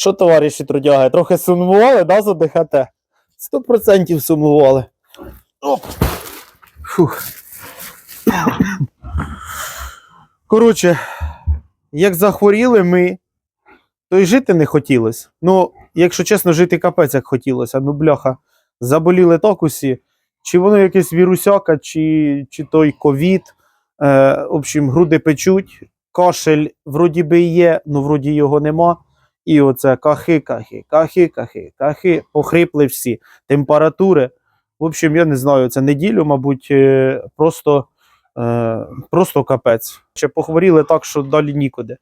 Що, товариші трудяги, трохи сумували, да, за ДХТ? Сто процентів сумували. Оп. Фух. Коротше, як захворіли ми, то й жити не хотілося. Ну, якщо чесно, жити капець як хотілося. Ну, бляха, заболіли так усі. Чи воно якесь вірусяка, чи, чи той ковід. Е, в общем, груди печуть, кашель вроді би є, ну вроді його нема. І оце кахи, кахи, кахи, кахи, кахи, похрипли всі, температури. В общем, я не знаю, це неділю, мабуть, е, просто, е, просто капець. Ще похворіли так, що далі нікуди.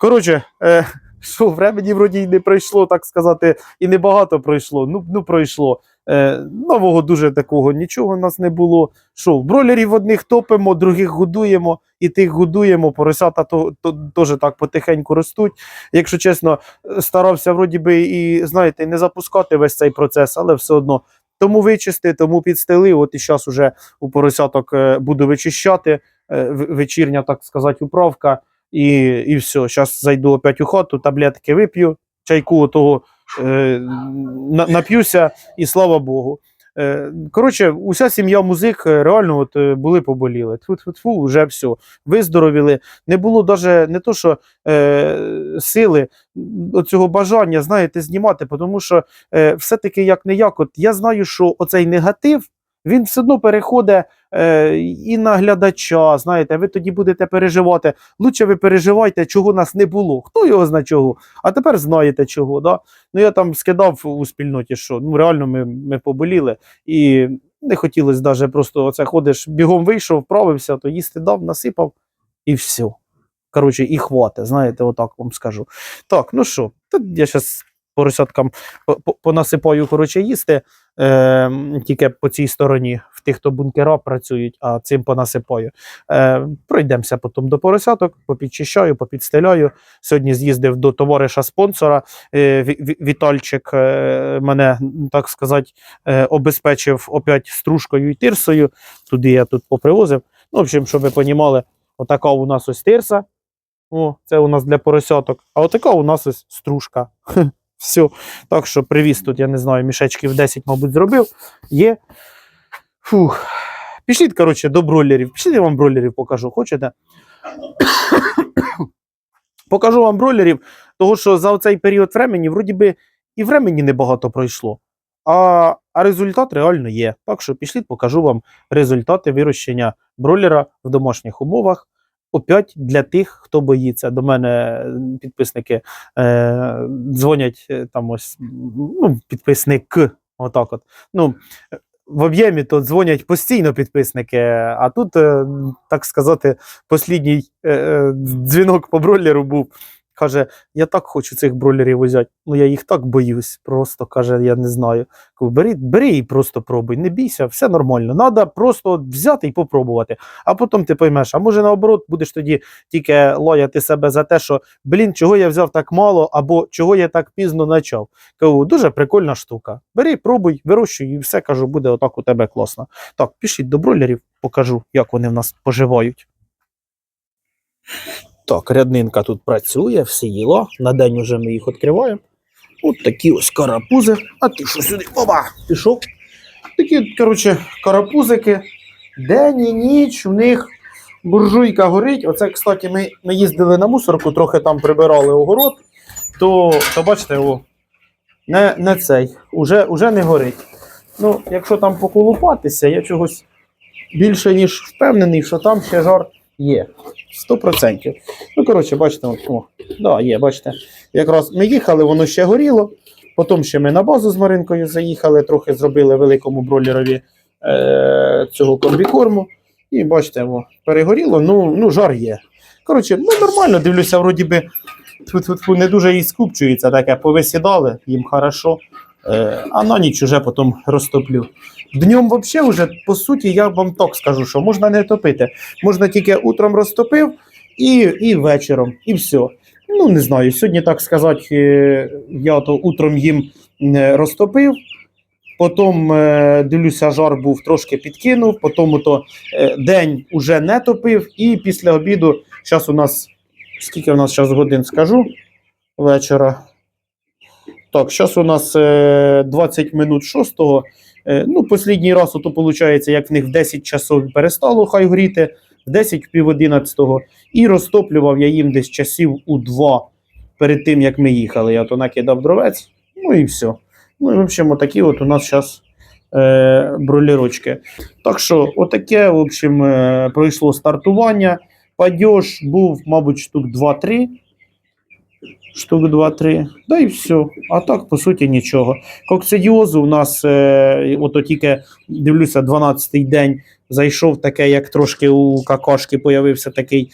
Коротше, е, що времені вроді й не пройшло, так сказати, і небагато пройшло. Ну, ну пройшло. Е, нового дуже такого нічого у нас не було. Що, бройлерів одних топимо, других годуємо, і тих годуємо. Поросята то, теж так потихеньку ростуть. Якщо чесно, старався вроді би і знаєте, не запускати весь цей процес, але все одно. Тому вичисти, тому підстели. От і зараз уже у поросяток е, буду вичищати. е, Вечірня, так сказати, управка. І, і все. Зараз зайду опять у хату, таблетки вип'ю, чайку того нап'юся, і слава Богу. Е, коротше, уся сім'я музик е, реально от, е, були поболіли. Тфу-тфу-тфу, вже все. Виздоровіли. Не було навіть не то, що е, сили, цього бажання, знаєте, знімати, тому що е, все-таки як не як, от я знаю, що оцей негатив. Він все одно переходить е, і на глядача. Знаєте, ви тоді будете переживати. Лучше ви переживайте, чого нас не було. Хто його зна чого? А тепер знаєте чого. Да? Ну я там скидав у спільноті, що ну реально ми, ми поболіли, і не хотілося навіть просто оце ходиш, бігом вийшов, вправився, то їсти дав, насипав і все. Коротше, і хватить, знаєте, отак вам скажу. Так, ну що, я зараз поросяткам по- по- понасипаю коротше, їсти е, тільки по цій стороні, в тих, хто бункера працюють, а цим понасипаю. Е, пройдемося потім до поросяток, попідчищаю, попідстеляю. Сьогодні з'їздив до товариша спонсора. Е, Ві- Ві- Вітальчик е, мене, так сказати, е, обезпечив опять стружкою і тирсою. Туди я тут попривозив. Ну, в общем, щоб ви понімали, отака у нас ось тирса. О, це у нас для поросяток. А отака у нас ось стружка. Все. Так що привіз тут, я не знаю, мішечків 10, мабуть, зробив. Є. Фух. Пішліть, коротше, до бройлерів. Пішліть, я вам бройлерів покажу. Хочете? покажу вам бройлерів, тому що за цей період времени, вроді би, і времени небагато пройшло. А, а результат реально є. Так що пішліть, покажу вам результати вирощення бройлера в домашніх умовах. Опять для тих, хто боїться. До мене підписники е, дзвонять е, там ось ну, підписник, отак от. Ну, в об'ємі то дзвонять постійно підписники, а тут, е, так сказати, послідній е, дзвінок по бройлеру був. Каже, я так хочу цих бройлерів взяти. Ну я їх так боюсь. Просто каже, я не знаю. Бери, бери і просто пробуй, не бійся, все нормально. Треба просто взяти і попробувати. А потім ти поймеш, а може наоборот, будеш тоді тільки лаяти себе за те, що блін, чого я взяв так мало, або чого я так пізно почав. Кажу, дуже прикольна штука. Бери, пробуй, вирощуй, і все кажу, буде отак у тебе класно. Так, пішіть до бройлерів, покажу, як вони в нас поживають. Так, ряднинка тут працює, все їло. На день уже ми їх відкриваємо. От такі ось карапузи. А ти що сюди? Оба! Пішов. Такі, коротше, карапузики. День і ніч у них буржуйка горить. Оце, кстати, ми, ми їздили на мусорку, трохи там прибирали огород, то, то бачите, о, не, не цей, уже, уже не горить. Ну, якщо там поколупатися, я чогось більше ніж впевнений, що там ще жар є. 100%. Ну, коротше, бачите, о, да, є, бачите. Якраз ми їхали, воно ще горіло. Потім ще ми на базу з Маринкою заїхали, трохи зробили великому бройлерові е, цього комбікорму. І бачите, о, перегоріло, ну, ну жар є. Коротше, ну нормально, дивлюся, вроді би не дуже і скупчується, таке повисідали, їм хорошо. Е, а на ніч уже потім розтоплю. Днем взагалі, вже, по суті, я вам так скажу, що можна не топити. Можна тільки утром розтопив і, і вечором, і все. Ну, не знаю, сьогодні, так сказати, е, я то утром їм е, розтопив, потім е, дивлюся, жар був трошки підкинув, потім то день уже не топив, і після обіду, зараз у нас, скільки у нас зараз годин скажу, вечора. Так, зараз у нас е, 20 минут 6. Е, ну, послідній раз, ото виходить, як в них в 10 часов перестало хай горіти, в 10 в пів 11. І розтоплював я їм десь часів у 2 перед тим, як ми їхали. Я то накидав дровець, ну і все. Ну і в отакі от у нас зараз е, бролірочки. Так що, отаке, в общем, е, пройшло стартування. Падеж був, мабуть, штук 2-3. Штук 2-3. Да і все. А так, по суті, нічого. Коксидіозу у нас, е, ото тільки дивлюся, 12-й день зайшов таке, як трошки у какашки появився такий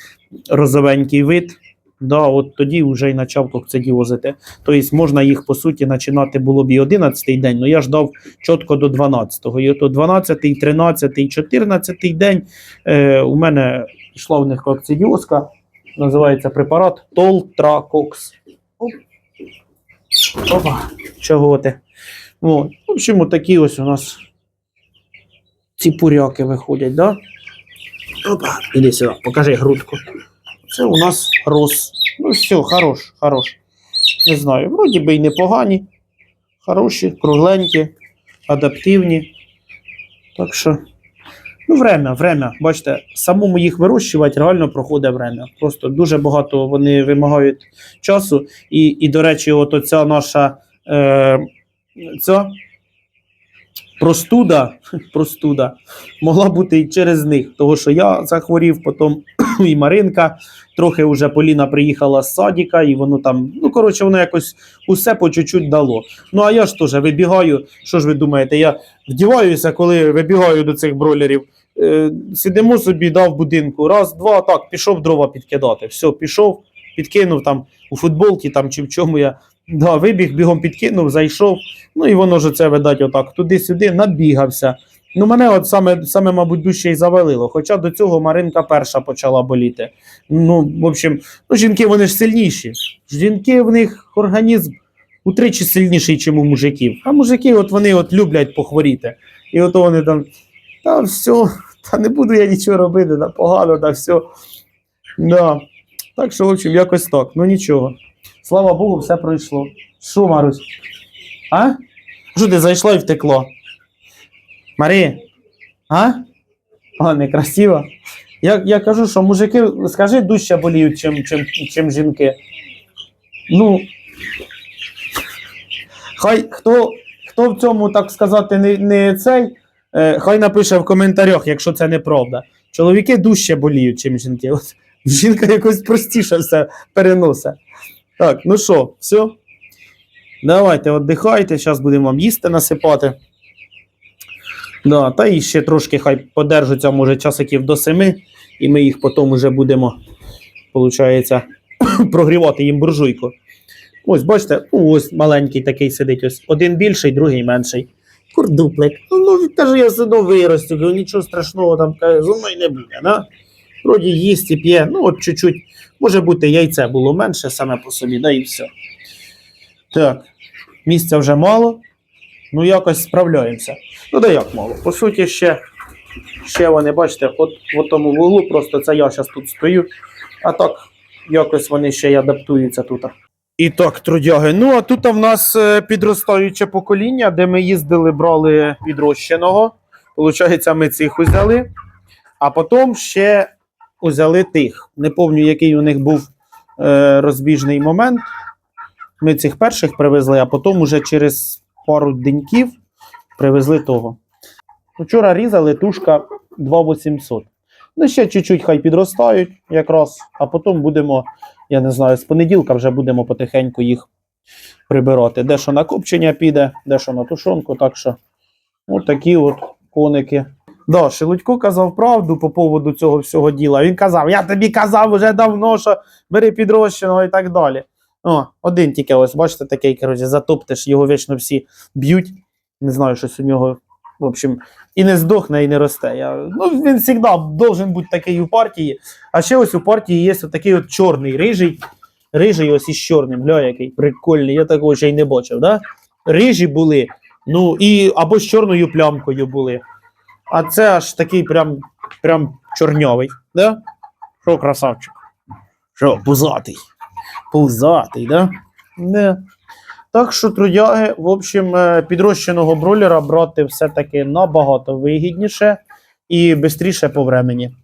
розовенький вид. Да, от тоді вже й почав коксидіозити. Тобто можна їх, по суті, починати було б і 11-й день, але я ждав чітко до 12-го. І ото 12-й, 13-й, 14-й день е, у мене йшла в них коксидіозка. Називається препарат Толтракокс. Оп. Опа, чого ти? От. В общем, такі ось у нас ці пуряки виходять, да? Опа, іди сюди, покажи грудку. Це у нас роз. Ну, все, хорош, хорош. Не знаю, вроді би й непогані, хороші, кругленькі, адаптивні. Так що, ну, время, время. Бачите, самому їх вирощувати реально проходить время. Просто дуже багато вони вимагають часу. І, і до речі, от оця наша е, ця простуда, простуда могла бути і через них. Тому що я захворів, потім і Маринка. Трохи вже Поліна приїхала з садіка, і воно там, ну коротше, воно якось усе по чуть-чуть дало. Ну а я ж теж вибігаю. Що ж ви думаєте? Я вдіваюся, коли вибігаю до цих бройлерів. Е, сидимо собі, дав будинку. Раз, два, так, пішов дрова підкидати. Все, пішов, підкинув там у футболці там чи в чому я. Да, вибіг, бігом підкинув, зайшов. Ну і воно ж це видать отак, туди-сюди, набігався. Ну, мене от саме, саме, мабуть, дужче й завалило. Хоча до цього Маринка перша почала боліти. Ну, в общем, ну, жінки вони ж сильніші. Жінки в них організм утричі сильніший, ніж у мужиків. А мужики, от вони от люблять похворіти. І от вони там, та все, та не буду я нічого робити, да погано, да все. Да. Так що, в общем, якось так. Ну нічого. Слава Богу, все пройшло. Що, Марусь? А? Що ти зайшла і втекла? Марія? А? О, некрасиво. Я, я кажу, що мужики, скажи, дужче боліють, чим, чим, чим жінки. Ну. Хай хто, хто в цьому, так сказати, не, не цей, е, хай напише в коментарях, якщо це неправда. Чоловіки дужче боліють, чим жінки. От, жінка якось простіше все переносить. Так, ну що, все? Давайте віддихайте, зараз будемо вам їсти насипати. Да, та і ще трошки хай подержаться, може, часиків до семи, і ми їх потім вже будемо, виходить, прогрівати їм буржуйку. Ось, бачите, ну, ось маленький такий сидить, ось один більший, другий менший. Курдуплик. Ну, каже, я все виростю, нічого страшного там каже, зо мною не буде. Да? Вроді їсть і п'є, ну от чуть-чуть, може бути, яйце було менше саме по собі, да і все. Так, місця вже мало, ну якось справляємося. Ну, да як мало. По суті, ще, ще вони, бачите, от в тому вуглу, просто це я зараз тут стою, а так якось вони ще й адаптуються тут. І так, трудяги. Ну, а тут в нас е, підростаюче покоління, де ми їздили, брали відрощеного. Получається, ми цих узяли, а потім ще узяли тих. Не пам'ятаю, який у них був е, розбіжний момент. Ми цих перших привезли, а потім уже через пару деньків привезли того. Вчора різали тушка 2800. Ну, ще чуть-чуть хай підростають якраз, а потім будемо, я не знаю, з понеділка вже будемо потихеньку їх прибирати. Де що на копчення піде, де що на тушонку. Так що, от такі от коники. Да, Шелудько казав правду по поводу цього всього діла. Він казав: я тобі казав вже давно, що бери підрощеного і так далі. О, один тільки ось, бачите, такий, коротше, затоптиш, його вічно всі б'ють. Не знаю, щось у нього, в общем, і не здохне, і не росте. Я, ну, він завжди должен бути такий у партії. А ще ось у партії є такий от чорний рижий. Рижий ось із чорним, гля, який прикольний, я такого ще й не бачив. Да? Рижі були, ну, і або з чорною плямкою були. А це аж такий прям, прям чорньовий. Да? Що, красавчик? Що, пузатий? Пузатий, да? Не. Так що трудяги, в общем, е, підрощеного бройлера брати все-таки набагато вигідніше і швидше по времені.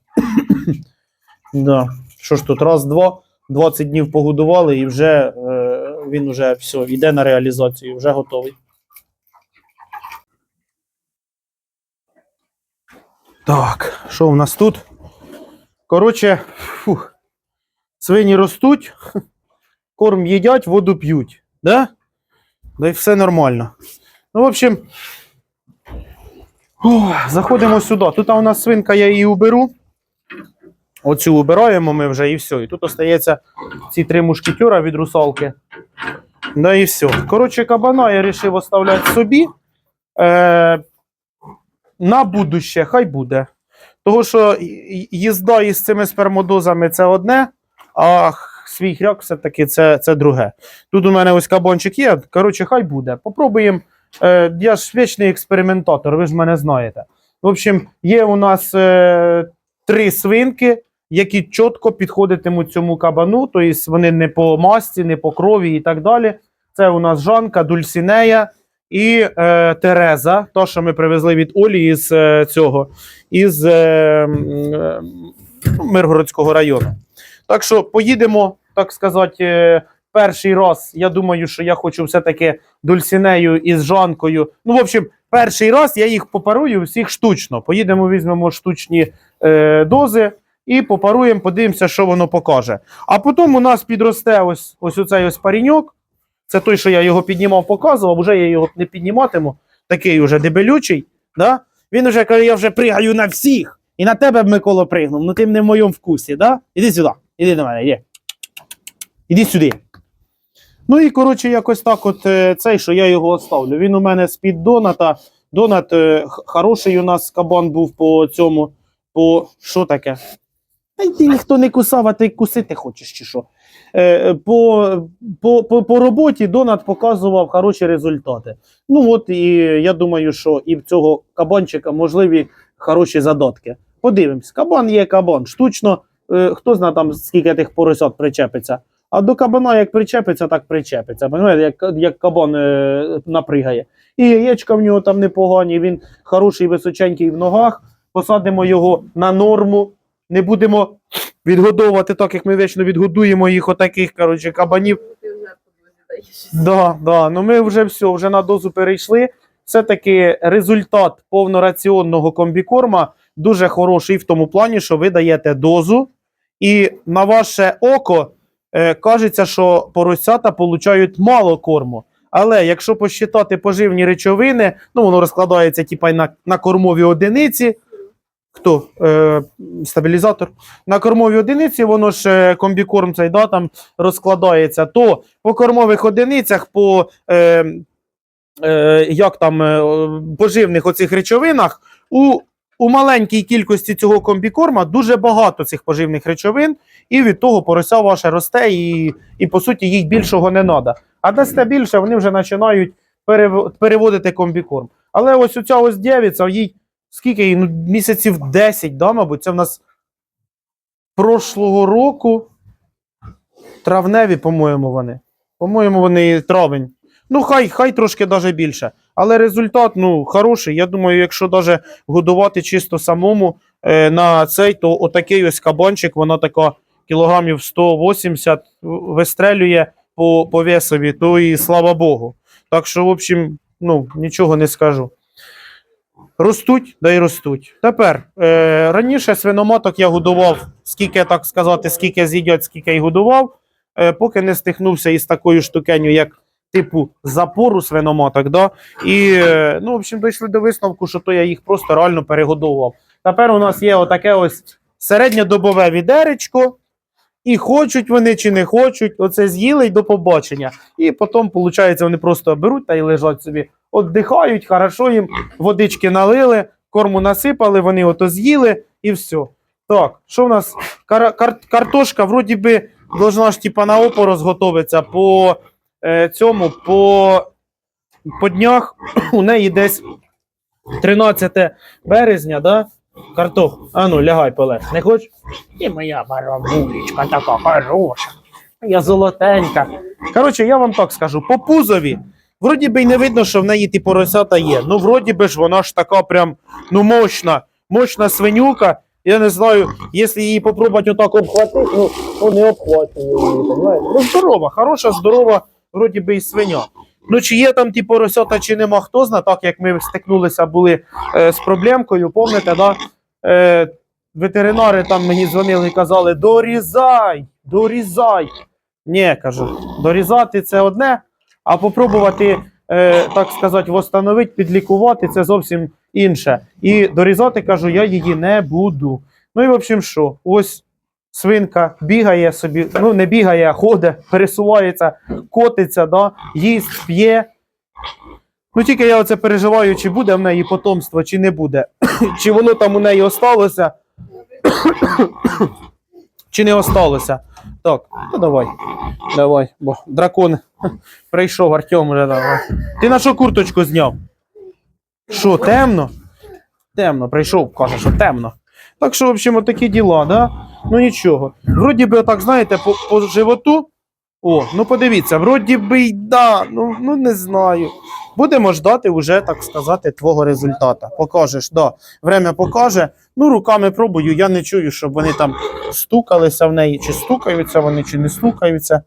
да. Що ж тут, раз, два, 20 днів погодували, і вже е, він вже все, йде на реалізацію, вже готовий. Так, що у нас тут? Коротше, фух, свині ростуть, корм їдять, воду п'ють. Да? Да і все нормально. Ну, в общем, ох, заходимо сюди. Тут у нас свинка, я її уберу. Оцю убираємо ми вже і все. І тут остається ці три мушкетера від русалки. Да і все. Коротше, кабана я вирішив оставляти собі. Е, на будуще, хай буде. Того, що їзда із цими спермодозами це одне, а свій хряк все-таки це, це друге. Тут у мене ось кабанчик є. Коротше, хай буде. Попробуємо. Е, я ж вічний експериментатор, ви ж мене знаєте. В общем, є у нас е, три свинки, які чітко підходитимуть цьому кабану, тобто вони не по масті, не по крові і так далі. Це у нас Жанка, Дульсінея і е, Тереза, та, що ми привезли від Олі із е, цього, із е, е, Миргородського району. Так що поїдемо, так сказати, е, перший раз. Я думаю, що я хочу все-таки Дульсінею із Жанкою. Ну, в общем, перший раз я їх попарую всіх штучно. Поїдемо, візьмемо штучні е, дози і попаруємо, подивимося, що воно покаже. А потім у нас підросте ось, ось оцей ось паріньок. Це той, що я його піднімав, показував, вже я його не підніматиму. Такий уже дебелючий. Да? Він вже каже, я вже пригаю на всіх. І на тебе б Микола пригнув, ну ти не в моєму вкусі, да? Іди сюди, іди до мене, іди. Іди сюди. Ну і коротше, якось так, от е, цей, що я його оставлю. Він у мене з-під Доната. Донат е, хороший у нас кабан був по цьому. По що таке? Та й ти ніхто не кусав, а ти кусити хочеш чи що. Е, по, по, по, по роботі Донат показував хороші результати. Ну от і я думаю, що і в цього кабанчика можливі хороші задатки. Подивимось, кабан є кабан. Штучно, е, хто знає там, скільки тих поросят причепиться. А до кабана як причепиться, так причепиться. Як, як кабан е, напригає. І яєчка в нього там непогані, він хороший, височенький в ногах. Посадимо його на норму. Не будемо відгодовувати так, як ми вічно відгодуємо їх отаких, коротше, кабанів. Да, да. Ну ми вже все, вже на дозу перейшли. Все-таки результат повнораціонного комбікорма дуже хороший в тому плані, що ви даєте дозу, і на ваше око е, кажеться, що поросята получають мало корму. Але якщо посчитати поживні речовини, ну воно розкладається типа на, на кормові одиниці. Хто? Е, стабілізатор. На кормовій одиниці, воно ж е, комбікорм цей да, там розкладається, то по кормових одиницях, по е, е, як там, е, поживних оцих речовинах, у, у маленькій кількості цього комбікорма дуже багато цих поживних речовин, і від того порося ваше росте, і, і по суті їх більшого не треба. А дасте більше, вони вже починають перев- переводити комбікорм. Але ось оця ось дівиця, їй скільки їй? Ну, місяців 10, да, мабуть, це в нас прошлого року. Травневі, по-моєму, вони. По-моєму, вони травень. Ну, хай, хай трошки даже більше. Але результат ну, хороший. Я думаю, якщо даже годувати чисто самому е, на цей, то отакий ось кабанчик, вона така кілограмів 180 вистрелює по, по весові, то і слава Богу. Так що, в общем, ну, нічого не скажу. Ростуть, да й ростуть. Тепер е, раніше свиноматок я годував, скільки так сказати, скільки з'їдять, скільки й годував, е, поки не стихнувся із такою штукеню, як типу запору свиноматок. Да? І е, ну, в общем, дійшли до висновку, що то я їх просто реально перегодовував. Тепер у нас є отаке ось середньодобове відеречко. І хочуть вони чи не хочуть, оце з'їли й до побачення. І потім, виходить, вони просто беруть та й лежать собі, віддихають, хорошо їм водички налили, корму насипали, вони ото з'їли і все. Так, що в нас? Кар- кар- картошка, вроді би, должна ж типа на опорос готуватися по е, цьому, по, по днях. У неї десь 13 березня, да? Картох. А ну, лягай, полег. Не хочеш? І моя барабулечка така хороша. Я золотенька. Коротше, я вам так скажу, по пузові. Вроді би й не видно, що в неї ті поросята є. Ну, вроді би ж вона ж така прям ну мощна, мощна свинюка. Я не знаю, якщо її попробувати отак обхватити, ну, то не обхватує її. Ну, здорова, хороша, здорова, вроді би і свиня. Ну, чи є там ті поросята, чи нема, хто зна, так як ми стикнулися були е, з проблемкою, пам'ятаєте, да? Е, ветеринари там мені дзвонили і казали: дорізай, дорізай. Ні, кажу, дорізати це одне, а попробувати, е, так сказати, восстановити, підлікувати це зовсім інше. І дорізати, кажу, я її не буду. Ну і в общем, що? Ось свинка бігає собі, ну не бігає, а ходить, пересувається, котиться, да, їсть, п'є. Ну тільки я оце переживаю, чи буде в неї потомство, чи не буде. чи воно там у неї осталося, чи не осталося. Так, ну давай. Давай, бо дракон прийшов, Артем вже давай. Ти на що курточку зняв? Що, темно? Темно, прийшов, каже, що темно. Так що, в общем, такі діла, да? Ну нічого. Вроді би, так, знаєте, по, по животу. О, ну подивіться, вроді би й да, ну, ну не знаю. Будемо ждати вже, так сказати, твого результата. Покажеш, да. Время покаже. Ну, руками пробую, я не чую, щоб вони там стукалися в неї, чи стукаються вони, чи не стукаються.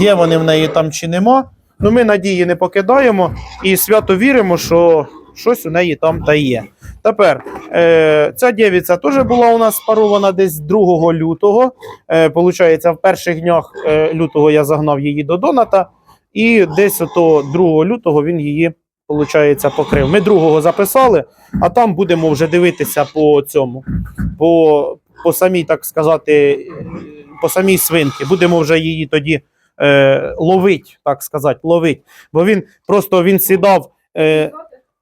Є вони в неї там чи нема. Ну, ми надії не покидаємо і свято віримо, що щось у неї там та є. Тепер е, ця дівця теж була у нас спарована десь 2 лютого. Е, получається, в перших днях е, лютого я загнав її до Доната, і десь ото 2 лютого він її, получається, покрив. Ми другого записали, а там будемо вже дивитися по цьому, по, по самій, так сказати, по самій свинки. Будемо вже її тоді е, ловить, так сказати, ловить. Бо він просто він сідав. Е,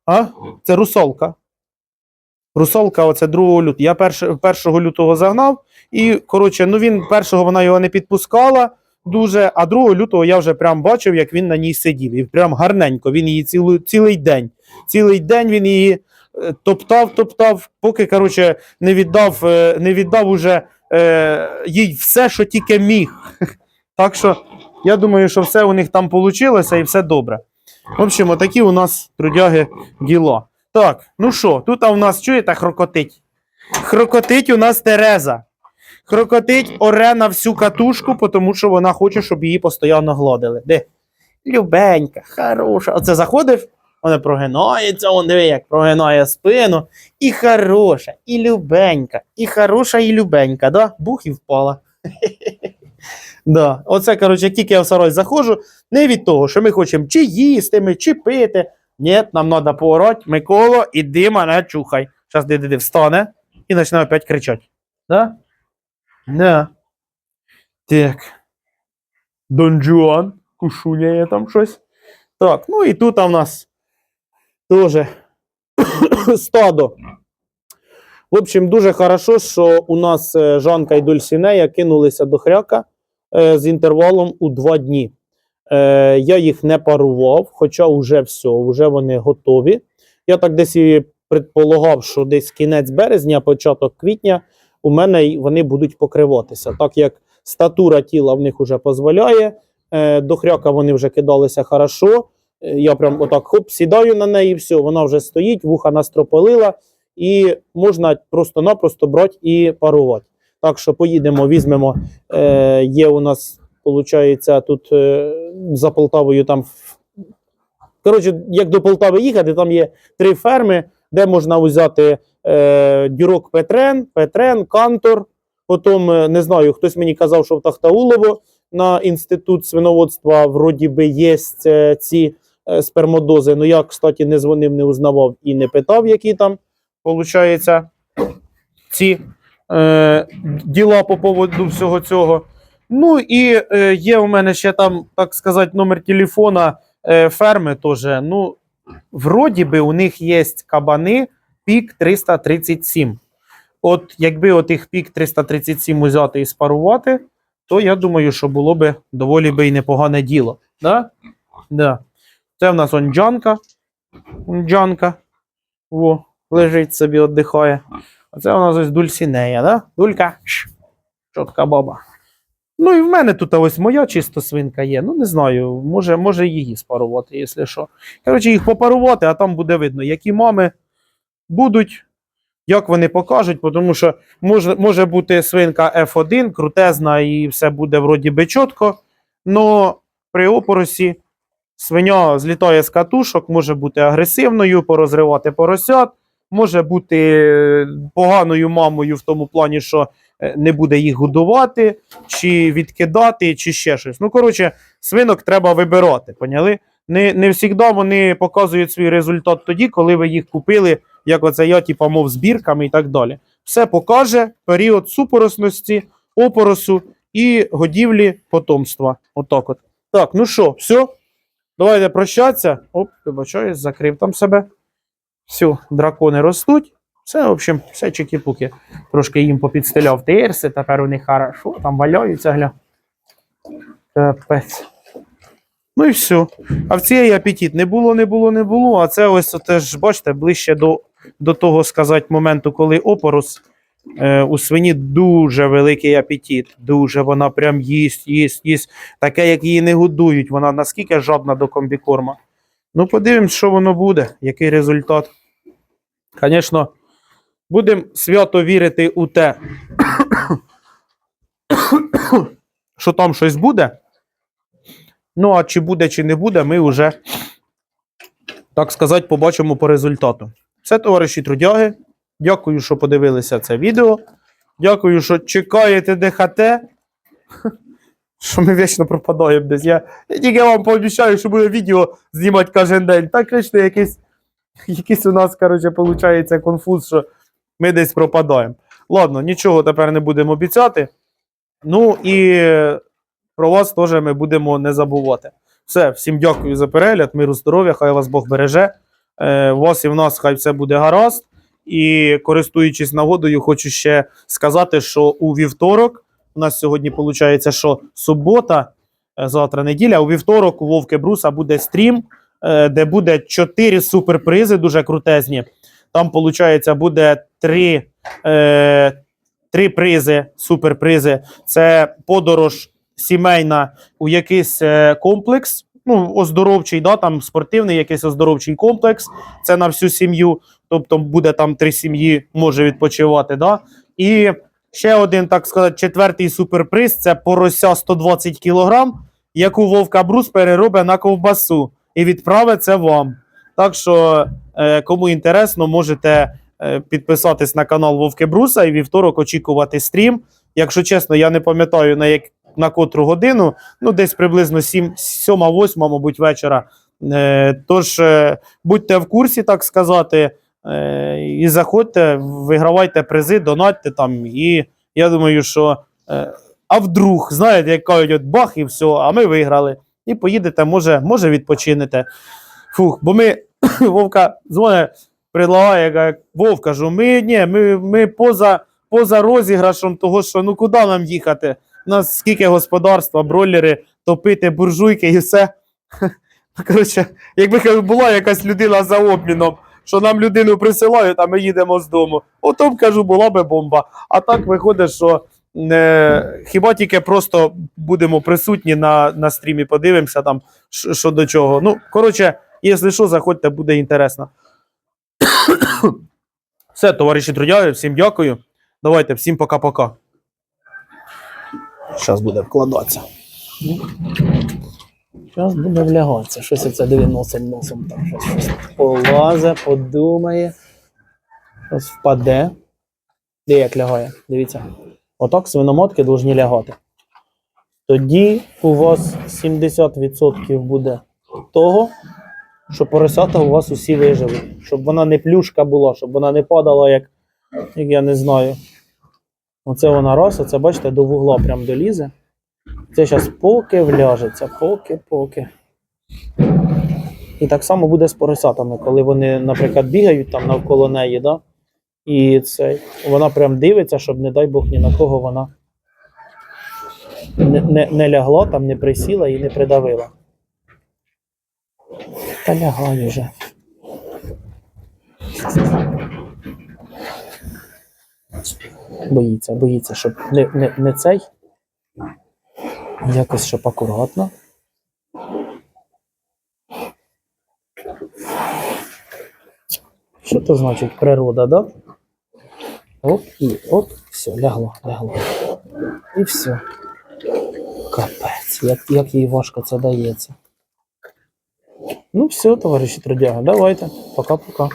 а? Це русалка. Русалка, оце 2 лютого. Я 1 лютого загнав, і, коротше, ну він першого вона його не підпускала дуже, а 2 лютого я вже прям бачив, як він на ній сидів. І прям гарненько. Він її цілу, цілий день. Цілий день він її е, топтав, топтав, поки, коротше, не віддав, е, не віддав уже е, їй все, що тільки міг. Так що я думаю, що все у них там вийшло і все добре. В общем, отакі у нас трудяги діла. Так, ну що, тут у нас чуєте хрокотить? Хрокотить у нас Тереза. Хрокотить оре на всю катушку, тому що вона хоче, щоб її постійно гладили. Де? Любенька, хороша. Оце заходив, вона прогинається, он диви, як прогинає спину. І хороша, і любенька, і хороша, і любенька, да? Бух і впала. Да. Оце, коротше, тільки я в сарай заходжу, не від того, що ми хочемо чи їсти, ми, чи пити. Ні, нам треба поорати, Миколо, іди мене чухай. Зараз диди встане і почне опять кричати. Да? Да. Так. Дон Жуан, кушуняє там щось. Так, ну і тут у нас теж стадо. В общем, дуже хорошо, що у нас е, Жанка і Дульсінея кинулися до хряка з інтервалом у два дні. Е, я їх не парував, хоча вже все, вже вони готові. Я так десь і предполагав, що десь кінець березня, початок квітня у мене вони будуть покриватися. Так як статура тіла в них вже дозволяє, е, до хряка вони вже кидалися хорошо. Е, Я прям отак хоп, сідаю на неї, все, вона вже стоїть, вуха настропилила, і можна просто-напросто брати і парувати. Так що поїдемо, візьмемо. Е, є у нас, виходить, тут е, за Полтавою там. Коротше, як до Полтави їхати, там є три ферми, де можна взяти е, дюрок Петрен, Петрен, Кантор. Потім, е, не знаю, хтось мені казав, що в Тахтаулово на інститут свиноводства вроді би є е, ці е, спермодози. Ну я, кстати, не дзвонив, не узнавав і не питав, які там, виходить, ці е, діла по поводу всього цього. Ну і е, є у мене ще там, так сказати, номер телефона е, ферми теж. Ну, вроді би, у них є кабани пік 337. От якби от їх пік 337 взяти і спарувати, то я думаю, що було би доволі би і непогане діло. Да? Да. Це в нас он Джанка. Он Джанка. Во, лежить собі, віддихає. А це у нас ось Дульсінея, да? Дулька. Чотка баба. Ну і в мене тут ось моя чисто свинка є. Ну, не знаю, може, може її спарувати, якщо що. Коротше, їх попарувати, а там буде видно, які мами будуть, як вони покажуть, тому що може, може бути свинка F1, крутезна, і все буде вроді би чітко. Но при опоросі свиня злітає з катушок, може бути агресивною, порозривати поросят, може бути е, поганою мамою в тому плані, що е, не буде їх годувати, чи відкидати, чи ще щось. Ну, коротше, свинок треба вибирати, поняли? Не, не завжди вони показують свій результат тоді, коли ви їх купили, як оце я, типа, мов збірками і так далі. Все покаже період супоросності, опоросу і годівлі потомства. Отак от. Так, ну що, все? Давайте прощатися. Оп, вибачаюсь, закрив там себе. Все, дракони ростуть. Все, в общем, все чекі-пуки. Трошки їм попідстеляв терси, тепер у них хорошо, там валяються, гля. Капець. Ну і все. А в цієї апетит не було, не було, не було. А це ось теж, бачите, ближче до, до того сказати моменту, коли опорос. Е, у свині дуже великий апетит. Дуже вона прям їсть, їсть, їсть. Таке, як її не годують. Вона наскільки жадна до комбікорма. Ну, подивимось, що воно буде, який результат. Звісно, будемо свято вірити у те, що там щось буде. Ну, а чи буде, чи не буде, ми вже, так сказати, побачимо по результату. Все, товариші трудяги. Дякую, що подивилися це відео. Дякую, що чекаєте ДХТ. Що ми вічно пропадаємо десь. Я, я тільки вам пообіцяю, що буде відео знімати кожен день. Так, звісно, якийсь, якийсь у нас, коротше, виходить конфуз, що ми десь пропадаємо. Ладно, нічого тепер не будемо обіцяти. Ну і про вас теж ми будемо не забувати. Все, всім дякую за перегляд, миру, здоров'я, хай вас Бог береже. Е, у вас і в нас хай все буде гаразд. І користуючись нагодою, хочу ще сказати, що у вівторок, у нас сьогодні виходить, що субота, е, завтра неділя, у вівторок у Вовки Бруса буде стрім, е, де буде чотири суперпризи, дуже крутезні. Там, виходить, буде три, е, три призи, суперпризи. Це подорож сімейна у якийсь комплекс. Ну, оздоровчий, да, там спортивний якийсь оздоровчий комплекс. Це на всю сім'ю. Тобто буде там три сім'ї, може відпочивати. Да? І ще один, так сказати, четвертий суперприз це порося 120 кг, яку Вовка Брус переробить на ковбасу і відправить це вам. Так що, е, кому інтересно, можете е, підписатись на канал Вовки Бруса і вівторок очікувати стрім. Якщо чесно, я не пам'ятаю на як на котру годину, ну десь приблизно 7-8, мабуть, вечора. Е, тож будьте в курсі, так сказати. Е, і заходьте, вигравайте призи, донатьте там. І я думаю, що е, а вдруг, знаєте, як кажуть, от бах і все, а ми виграли. І поїдете, може, може відпочинете. Фух, бо ми Вовка дзвонить, предлагає, каже, Вов, кажу, ми ні, ми, ми поза, поза розіграшем того, що ну куди нам їхати? У нас скільки господарства, бройлери, топити, буржуйки і все. Коротше, якби була якась людина за обміном, що нам людину присилають, а ми їдемо з дому. Ото б кажу, була би бомба. А так виходить, що е, хіба тільки просто будемо присутні на, на стрімі, подивимося там, що до чого. Ну, коротше, якщо що, заходьте, буде інтересно. Все, товариші трудяги, всім дякую. Давайте, всім пока-пока. Зараз буде вкладатися. Зараз буде влягатися. Щось це диви носом там щось, полазе, подумає. Щось впаде. Де як лягає? Дивіться. Отак свиномотки повинні лягати. Тоді у вас 70% буде того, що поросята у вас усі виживуть. Щоб вона не плюшка була, щоб вона не падала, як, як я не знаю. Оце вона раз, оце бачите, до вугла прям долізе. Це зараз поки вляжеться, поки-поки. І так само буде з поросятами, коли вони, наприклад, бігають там навколо неї, да? і це, вона прям дивиться, щоб, не дай Бог, ні на кого вона не, не, не лягла, там, не присіла і не придавила. Та лягай вже. Боїться, боїться, щоб не, не, не цей. Якось щоб акуратно. Що це значить природа, да? Оп, і оп, все, лягло, лягло. І все. Капець, як, як їй важко це дається. Ну, все, товариші трудяги, давайте. Пока-пока.